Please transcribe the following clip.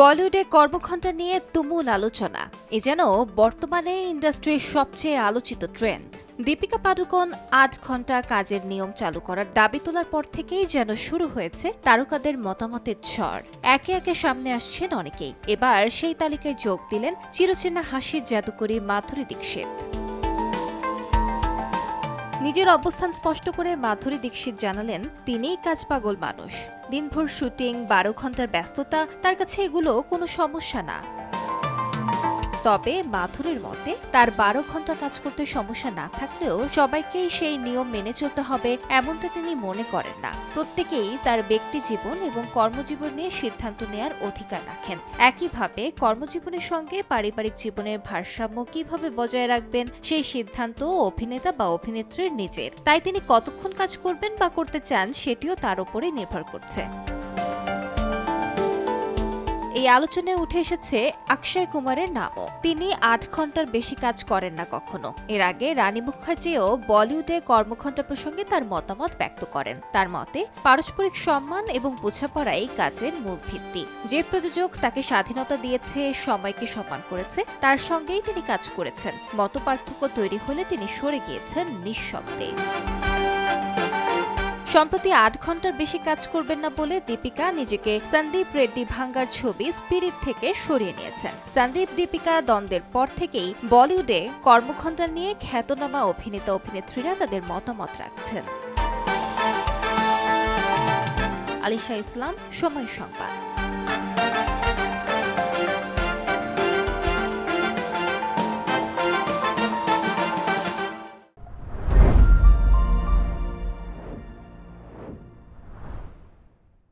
বলিউডে কর্মঘণ্টা নিয়ে তুমুল আলোচনা। এ যেন বর্তমানে ইন্ডাস্ট্রির সবচেয়ে আলোচিত ট্রেন্ড। দীপিকা পাডুকোন আট ঘণ্টা কাজের নিয়ম চালু করার দাবি তোলার পর থেকেই যেন শুরু হয়েছে তারকাদের মতামতের ঝড়। একে একে সামনে আসছেন অনেকেই। এবার সেই তালিকায় যোগ দিলেন চিরচেনা হাসির জাদুকরী মাধুরী দীক্ষিত। নিজের অবস্থান স্পষ্ট করে মাধুরী দীক্ষিত জানালেন, তিনিই কাজ পাগল মানুষ। দিনভর শুটিং, বারো ঘণ্টার ব্যস্ততা, তার কাছে এগুলো কোনো সমস্যা না। তবে মাথুরের মতে, তার বারো ঘণ্টা কাজ করতে সমস্যা না থাকলেও সবাইকেই সেই নিয়ম মেনে চলতে হবে এমনটা তিনি মনে করেন না। প্রত্যেকেই তার ব্যক্তি জীবন এবং কর্মজীবন নিয়ে সিদ্ধান্ত নেয়ার অধিকার রাখেন। একইভাবে কর্মজীবনের সঙ্গে পারিবারিক জীবনের ভারসাম্য কীভাবে বজায় রাখবেন, সেই সিদ্ধান্ত অভিনেতা বা অভিনেত্রীর নিজের। তাই তিনি কতক্ষণ কাজ করবেন বা করতে চান, সেটিও তার উপরে নির্ভর করছে। এই আলোচনায় উঠে এসেছে অক্ষয় কুমারের নামও। তিনি আট ঘণ্টার বেশি কাজ করেন না কখনো। এর আগে রানী মুখার্জিও বলিউডে কর্মঘণ্টা প্রসঙ্গে তার মতামত ব্যক্ত করেন। তার মতে, পারস্পরিক সম্মান এবং বোঝাপড়াই কাজের মূল ভিত্তি। যে প্রযোজক তাকে স্বাধীনতা দিয়েছে, সময়কে সম্মান করেছে, তার সঙ্গেই তিনি কাজ করেছেন। মত পার্থক্য তৈরি হলে তিনি সরে গিয়েছেন নিঃশব্দে। সম্প্রতি আট ঘণ্টার বেশি কাজ করবেন না বলে দীপিকা নিজেকে সন্দীপ রেড্ডি ভাঙ্গার ছবি স্পিরিট থেকে সরিয়ে নিয়েছেন। সন্দীপ দীপিকা দ্বন্দ্বের পর থেকেই বলিউডে কর্মঘণ্টা নিয়ে খ্যাতনামা অভিনেতা অভিনেত্রীরা তাদের মতামত রাখছেন। আলিশা ইসলাম, সময় সংবাদ।